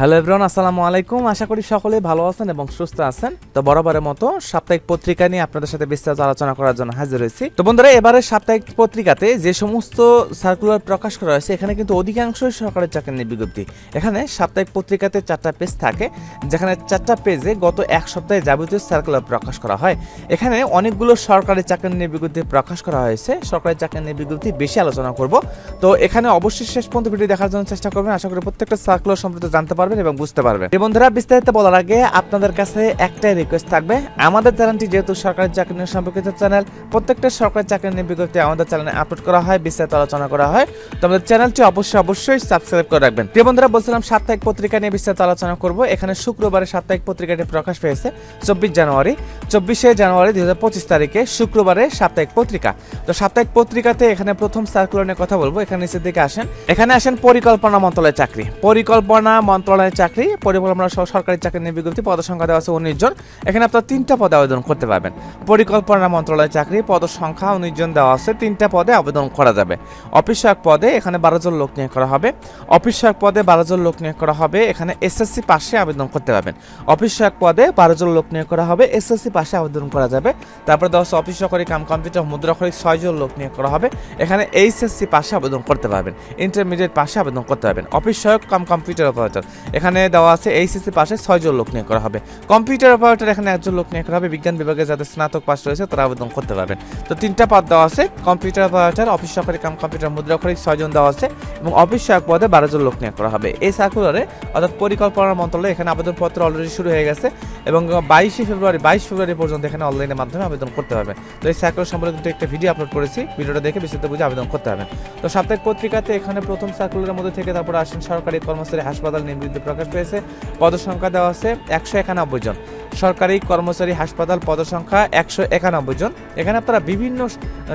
Hello everyone, আসসালামু আলাইকুম। আশা করি সকলে ভালো আছেন এবং সুস্থ আছেন। তো বরাবরের মতো সাপ্তাহিক পত্রিকা নিয়ে আপনাদের সাথে বিস্তারিত আলোচনা করার জন্য হাজির হয়েছি। তো বন্ধুরা এবারে সাপ্তাহিক পত্রিকাতে যে সমস্ত সার্কুলার প্রকাশ করা হয়েছে, এখানে কিন্তু অধিকাংশই সরকারের চাকরি নিয়ে বিজ্ঞপ্তি। এখানে সাপ্তাহিক পত্রিকাতে চারটা পেজ থাকে, যেখানে চারটা পেজে গত এক সপ্তাহে যাবতীয় সার্কুলার প্রকাশ করা হয়। এখানে অনেকগুলো সরকারি চাকরি নিয়ে বিজ্ঞপ্তি প্রকাশ করা হয়েছে। সরকারি চাকরি নিয়ে বিজ্ঞপ্তি বেশি আলোচনা করব। তো এখানে অবশ্যই শেষ পর্যন্ত ভিডিও দেখার জন্য চেষ্টা করবেন। আশা করি প্রত্যেকটা সার্কুলার সম্পর্কে জানতে পারবেন। এবং বুঝতে পারবেন। এই বন্ধুরা, বিস্তারিত বলার আগে আপনাদের কাছে একটাই রিকোয়েস্ট থাকবে। আমাদের চ্যানেলটি যেহেতু সরকারি চাকরি নিয়ে সম্পর্কিত চ্যানেল, প্রত্যেকটা সরকারি চাকরি নিয়ে বিজ্ঞপ্তি আমাদের চ্যানেলে আপলোড করা হয়, বিস্তারিত আলোচনা করা হয়। তো আমাদের চ্যানেলটি অবশ্যই অবশ্যই সাবস্ক্রাইব করে রাখবেন। প্রিয় বন্ধুরা, বলছিলাম সাপ্তাহিক পত্রিকা নিয়ে বিস্তারিত আলোচনা করব। এখানে শুক্রবারে সাপ্তাহিক পত্রিকাটি প্রকাশ পেয়েছে, চব্বিশ জানুয়ারি। চব্বিশে জানুয়ারি দুই হাজার পঁচিশ তারিখে শুক্রবারে সাপ্তাহিক পত্রিকা। তো সাপ্তাহিক পত্রিকাতে এখানে প্রথম সার্কুলার নিয়ে কথা বলব। এখানে নিচের দিকে আসেন। এখানে আসেন পরিকল্পনা মন্ত্রণালয়ের চাকরি। পরিকল্পনা মন্ত্রণালয়ের চাকরি পরিকল্পনা সহ সরকারি চাকরি নিয়ে বিজ্ঞপ্তি পদ সংখ্যা দেওয়া আছে উনিশ জন। এখানে আপনার তিনটা পদে আবেদন করতে পারবেন। পরিকল্পনা মন্ত্রণালয়ের চাকরি পদ সংখ্যা উনিশ জন দেওয়া আছে, তিনটা পদে আবেদন করা যাবে। অফিস পদে এখানে বারো জন লোক নিয়োগ করা হবে। অফিস পদে বারো জন লোক নিয়োগ করা হবে, এখানে এসএসসি পাশে আবেদন করতে পারবেন। অফিস পদে বারো জন লোক নিয়োগ করা হবে এসএসসি পাশে আবেদন করা যাবে। তারপরে দশ অফিস সহকারী কাম কম্পিউটার মুদ্রাক্ষরিক ছয় জন লোক নিয়োগ করা হবে। এখানে এইচএসসি পাশে আবেদন করতে পারবেন। ইন্টারমিডিয়েট পাশে আবেদন করতে পারবেন। অফিস সহায়ক কাম কম্পিউটার অপারেটর। এখানে দেওয়া আছে এইচএসসি পাশে ছয়জন লোক নিয়োগ করা হবে। কম্পিউটার অপারেটর এখানে একজন লোক নিয়োগ করা হবে। বিজ্ঞান বিভাগে যাদের স্নাতক পাশ রয়েছে, তারা আবেদন করতে পারবেন। তো তিনটা পদ দেওয়া আছে, কম্পিউটার অপারেটর, অফিস সহকারী কাম কম্পিউটার মুদ্রাক্ষরিক ছয়জন দেওয়া আছে এবং অফিস সহায়ক পদে বারো জন লোক নিয়োগ করা হবে। এই সার্কুলারে অর্থাৎ পরিকল্পনা মন্ত্রণালয় এখানে আবেদনপত্র অলরেডি শুরু হয়ে গেছে এবং বাইশে ফেব্রুয়ারি, বাইশ ফেব্রুয়ারি পর্যন্ত এখানে অনলাইনের মাধ্যমে আবেদন করতে পারবেন তো এই সার্কুলার সম্পর্কে কিন্তু একটা ভিডিও আপলোড করেছি, ভিডিওটা দেখে বিস্তারিত বুঝে আবেদন করতে পারবেন তো সাপ্তাহিক পত্রিকাতে এখানে প্রথম সার্কুলারের মধ্যে থেকে তারপর আসেন সরকারি কর্মচারী হাসপাতাল নিবৃত্তি প্রকাশ পেয়েছে। পদসংখ্যা দেওয়া আছে একশো একানব্বই জন। সরকারি কর্মচারী হাসপাতাল পদসংখ্যা একশো একানব্বই জন। এখানে আপনারা বিভিন্ন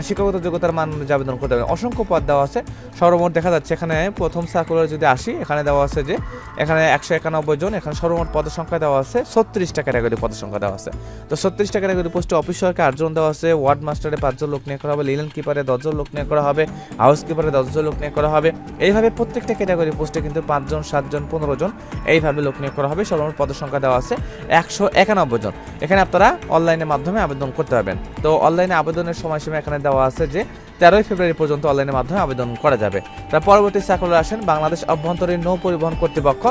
শিক্ষাগত যোগ্যতার মান অনুযায়ী আবেদন করতে পারেন অসংখ্য পদ দেওয়া আছে। সর্বমোট দেখা যাচ্ছে এখানে প্রথম সার্কুলার যদি আসি, এখানে দেওয়া আছে যে, এখানে একশো একানব্বই জন, এখানে সর্বমোট পদের সংখ্যা দেওয়া আছে ছত্রিশটা ক্যাটাগরি পদের সংখ্যা দেওয়া আছে। তো ছত্রিশটা ক্যাটাগরি পোস্টে অফিসারকে আটজন দেওয়া আছে ওয়ার্ড মাস্টারে পাঁচজন লোক নিয়োগ করা হবে লিলেন কিপারে দশজন লোক নিয়োগ করা হবে হাউস কিপারে দশজন লোক নিয়োগ করা হবে। এইভাবে প্রত্যেকটা ক্যাটাগরি পোস্টে কিন্তু পাঁচজন, সাতজন, পনেরো জন এইভাবে লোক নিয়োগ করা হবে। সর্বমোট পদের সংখ্যা দেওয়া আছে একশো একানব্বই জন। এখানে আপনারা অনলাইনের মাধ্যমে আবেদন করতে পারবেন। তো অনলাইনে আবেদনের সময়সীমা এখানে দেওয়া আছে যে, তেরোই ফেব্রুয়ারি পর্যন্ত অনলাইনের মাধ্যমে আবেদন করা যাবে। তার পরবর্তী সার্কুলার আসেন, বাংলাদেশ অভ্যন্তরীণ নৌ পরিবহন কর্তৃপক্ষ।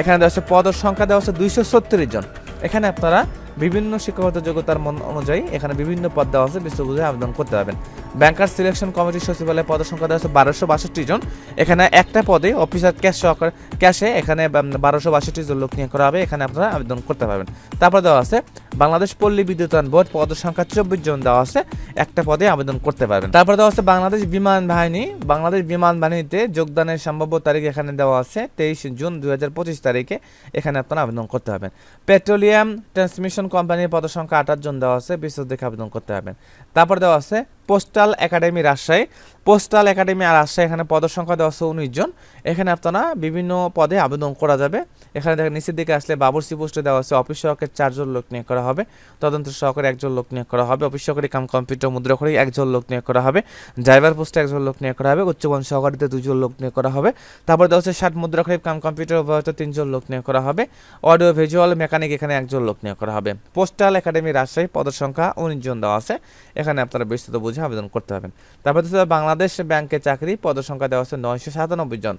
এখানে দেওয়া হচ্ছে পদের সংখ্যা, দেওয়া হচ্ছে দুইশো ছত্রিশ জন। এখানে আপনারা বিভিন্ন শিক্ষাগত যোগ্যতার মন অনুযায়ী এখানে বিভিন্ন পদ দেওয়া আছে বিশ্ব বুঝে আবেদন করতে পারবেন। ব্যাংকার সিলেকশন কমিটির সচিবালয়ে পদের সংখ্যা দেওয়া আছে বারোশো বাষট্টি জন। এখানে একটা পদে অফিসার ক্যাশ সহকার, ক্যাশে এখানে বারোশো বাষট্টি জন লোক নিয়োগ করা হবে, এখানে আপনারা আবেদন করতে পারবেন। তারপর দেওয়া আছে, বাংলাদেশ পল্লী বিদ্যুতায়ন বোর্ড পদের সংখ্যা চব্বিশ জন দেওয়া আছে, একটা পদে আবেদন করতে পারবেন। তারপর দেওয়া আছে, বাংলাদেশ বিমান বাহিনী, বাংলাদেশ বিমান বাহিনীতে যোগদানের সম্ভাব্য তারিখ এখানে দেওয়া আছে তেইশ জুন দু হাজার পঁচিশ তারিখে, এখানে আপনারা আবেদন করতে পারবেন। পেট্রোলিয়াম ট্রান্সমিশন কোম্পানির পদের সংখ্যা আঠাশ জন দেওয়া আছে বিশেষ দেখে আবেদন করতে পারবেন। তারপর দেওয়া আছে postal academy Rajshahi. Postal academy আর রাজশাহী, এখানে পদের সংখ্যা দেওয়া আছে উনিশ জন। এখানে আপনারা বিভিন্ন পদে আবেদন করা যাবে। এখানে দেখেন নিচের দিকে আসলে বাবরসি পোস্টে দেওয়া আছে, অফিস সহকারী চারজন লোক নিয়োগ করা হবে। তদন্ত সহকারী একজন লোক নিয়োগ করা হবে। অফিস সহকারী কাম কম্পিউটার মুদ্রা করে একজন লোক নিয়োগ করা হবে। ড্রাইভার পোস্টে একজন লোক নিয়োগ করা হবে। উচ্চবন সহকারীতে দুজন লোক নিয়োগ করা হবে। তারপর দেওয়া হচ্ছে ষাট মুদ্রা করে কাম কম্পিউটার অপারেটর তিনজন লোক নিয়োগ করা হবে। অডিও, ভিজুয়াল, মেকানিক এখানে একজন লোক নিয়োগ করা হবে। পোস্টাল একাডেমি রাজশাহী, পদের সংখ্যা উনিশ জন দেওয়া আছে। এখানে আপনারা বিস্তৃত বুঝে আবেদন করতে পারবেন। তারপর হচ্ছে বাংলাদেশ ব্যাংকে চাকরি, পদের সংখ্যা দেওয়া হচ্ছে নয়শো সাতানব্বই জন।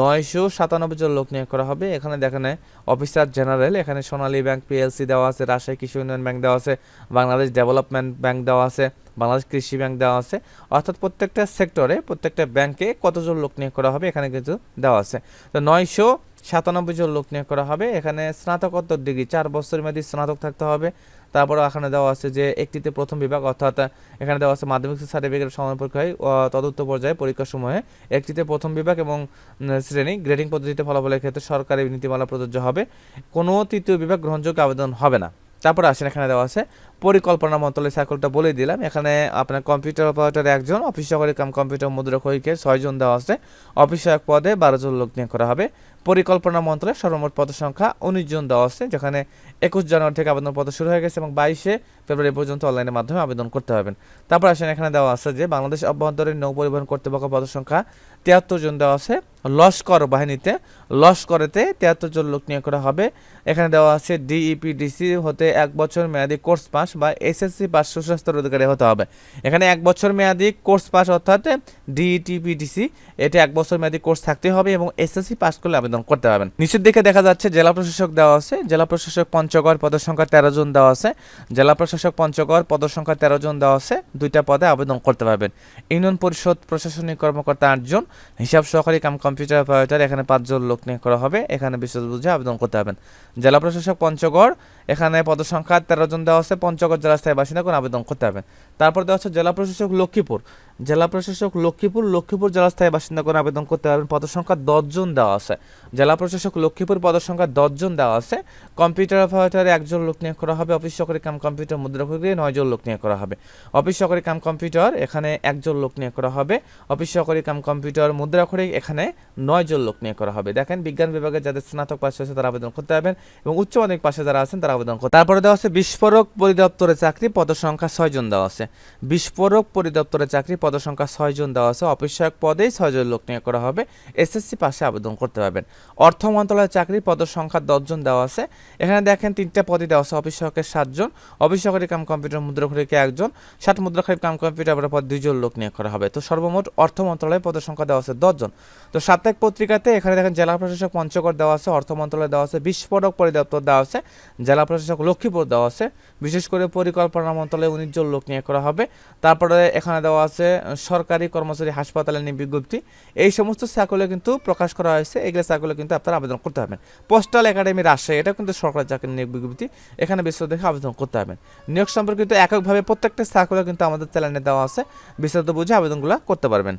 নয়শো সাতানব্বই জন লোক নিয়োগ করা হবে। এখানে দেখেন, অফিসার জেনারেল, এখানে সোনালী ব্যাংক পিএলসি দেওয়া আছে, রাজশাহী কৃষি উন্নয়ন ব্যাংক দেওয়া আছে, বাংলাদেশ ডেভেলপমেন্ট ব্যাংক দেওয়া আছে, বাংলাদেশ কৃষি ব্যাংক দেওয়া আছে। অর্থাৎ প্রত্যেকটা সেক্টরে, প্রত্যেকটা ব্যাংকে কতজন লোক নিয়োগ করা হবে এখানে কিন্তু দেওয়া আছে। তো নয়শো সাতানব্বই জন লোক নিয়োগ করা হবে। এখানে স্নাতকোত্তর ডিগ্রি, চার বছর মেয়াদী স্নাতক থাকতে হবে। তারপরে এখানে দেওয়া আছে যে একটিতে প্রথম বিভাগ, অর্থাৎ এখানে দেওয়া আছে মাধ্যমিক সার্টিফিকেট সমান পরীক্ষায় তদুত্ত পর্যায়ে পরীক্ষার সময়ে একটিতে প্রথম বিভাগ এবং শ্রেণি গ্রেডিং পদ্ধতিতে ফলাফলের ক্ষেত্রে সরকারি নীতিমালা প্রযোজ্য হবে। কোনো তৃতীয় বিভাগ গ্রহণযোগ্য আবেদন হবে না। তারপরে আসেন এখানে দেওয়া আছে পরিকল্পনা মন্ত্রণালয় সার্কুলটা বলে দিলাম। এখানে আপনার কম্পিউটার অপারেটর একজন অফিস সহকারী কাম কম্পিউটার মুদ্রাক্ষরিকে ছয়জন দেওয়া আছে। অফিস সহায়ক পদে বারো জন লোক নিয়োগ করা হবে। পরিকল্পনা মন্ত্রণালয় সর্বমোট পদ সংখ্যা উনিশ জন দেওয়া আছে, যেখানে একুশ জানুয়ারি থেকে আবেদন পত্র শুরু হয়ে গেছে এবং বাইশে ফেব্রুয়ারি পর্যন্ত অনলাইনের মাধ্যমে আবেদন করতে পারবেন। তারপর আসেন এখানে দেওয়া আছে যে, বাংলাদেশ অভ্যন্তরীণ নৌ পরিবহন কর্তৃপক্ষ পদ সংখ্যা তিয়াত্তর জন দেওয়া আছে। লস্কর বাহিনীতে, লস্করেতে তিয়াত্তর জন লোক নিয়োগ করা হবে। এখানে দেওয়া আছে ডিইপিডিসি হতে এক বছর মেয়াদি কোর্স পাস। বা এসএসসি পাস সুস্বাস্থ্যের অধিকারী হতে হবে। এখানে এক বছর মেয়াদি কোর্স পাস অর্থাৎ ডিইটিপিডিসি এটা এক বছর মেয়াদি কোর্স থাকতে হবে এবং এসএসসি পাস করলে আবেদন করতে পারবেন। নিচের দিকে দেখা যাচ্ছে জেলা প্রশাসক দেওয়া আছে। জেলা প্রশাসক পঞ্চগড় পদের সংখ্যা তেরো জন দেওয়া আছে। জেলা প্রশাসক পঞ্চগড় পদের সংখ্যা তেরো জন দেওয়া আছে। দুইটা পদে আবেদন করতে পারবেন। ইউনিয়ন পরিষদ প্রশাসনিক কর্মকর্তা আটজন হিসাব সহকারী কাম কম্পিউটার অপারেটর, এখানে পাঁচজন লোক নিয়োগ করা হবে। এখানে বিশেষ বুঝে আবেদন করতে পারবেন। জেলা প্রশাসক পঞ্চগড় এখানে পদসংখ্যা তেরো জন দেওয়া আছে, পঞ্চগড় জেলা স্থায়ী বাসিন্দা কোন আবেদন করতে পারবেন তারপর দেওয়া হচ্ছে জেলা প্রশাসক লক্ষ্মীপুর। জেলা প্রশাসক লক্ষ্মীপুর লক্ষ্মীপুর জেলা স্থায়ী বাসিন্দা কোন আবেদন করতে পারবেন, পদসংখ্যা দশজন দেওয়া আছে। জেলা প্রশাসক লক্ষ্মীপুর, পদসংখ্যা দশজন দেওয়া আছে। কম্পিউটার অপারেটরে একজন লোক নিয়োগ করা হবে, অফিস সহকারী কাম কম্পিউটার মুদ্রা প্রক্রিয়ায় নয়জন লোক নিয়োগ করা হবে। অফিস সহকারী কাম কম্পিউটার, এখানে একজন লোক নিয়োগ করা হবে। অফিস সহকারী কাম কম্পিউটার মুদ্রা করে এখানে নয় জন লোক নিয়োগ করা হবে। দেখেন বিজ্ঞান বিভাগে যাদের স্নাতক পাশে আছে তারা আবেদন করতে পারবেন এবং উচ্চ মাধ্যমিক পাশে যারা আছেন তারা আবেদন করতে তারপরে দেওয়া আছে, বিস্ফোরক পরিদপ্তরে চাকরি, পদসংখ্যা ছয় জন দেওয়া আছে। বিস্ফোরক পরিদপ্তরে চাকরি, পদসংখ্যা ছয় জন দেওয়া আছে। অফিস সহায়ক পদেই ছয় জন লোক নিয়োগ করা হবে। এসএসসি পাশে আবেদন করতে পারবেন। অর্থ মন্ত্রণালয়ের চাকরি, পদসংখ্যা দশজন দেওয়া আছে। এখানে দেখেন তিনটা পদে দেওয়া আছে অফিস সহকের সাতজন অফিস সহকারী কাম কম্পিউটার, মুদ্রাক্ষরীকে একজন ষাট মুদ্রাক্ষরী কাম কম্পিউটার পদ দুইজন লোক নিয়োগ করা হবে। তো সর্বমোট অর্থ মন্ত্রণালয়ে পদের সংখ্যা দেওয়া আছে দশজন তো সাপ্তাহিক পত্রিকাতে এখানে দেখেন জেলা প্রশাসক পঞ্চগড় দেওয়া আছে, অর্থ মন্ত্রণালয় দেওয়া আছে, বিস্ফোরক পরিদপ্তর দেওয়া আছে, জেলা প্রশাসক লক্ষ্মীপুর দেওয়া আছে, বিশেষ করে পরিকল্পনা মন্ত্রণালয়ে উনিশ লোক নিয়োগ করা হবে। তারপরে এখানে দেওয়া আছে সরকারি কর্মচারী হাসপাতালের নিয়ে বিজ্ঞপ্তি। এই সমস্ত সার্কুলে কিন্তু প্রকাশ করা হয়েছে, এগুলো সার্কুলে কিন্তু আপনারা আবেদন করতে পারবেন। পোস্টাল একাডেমি রাজশাহী এটা কিন্তু সরকারি চাকরি নিয়োগ বিজ্ঞপ্তি। এখানে বিস্তারিত দেখে আবেদন করতে পারবেন। নিয়োগ সম্পর্কিত এককভাবে প্রত্যেকটা সার্কুলে কিন্তু আমাদের চ্যানেলে দেওয়া আছে। বিস্তারিত বুঝে আবেদনগুলো করতে পারবেন।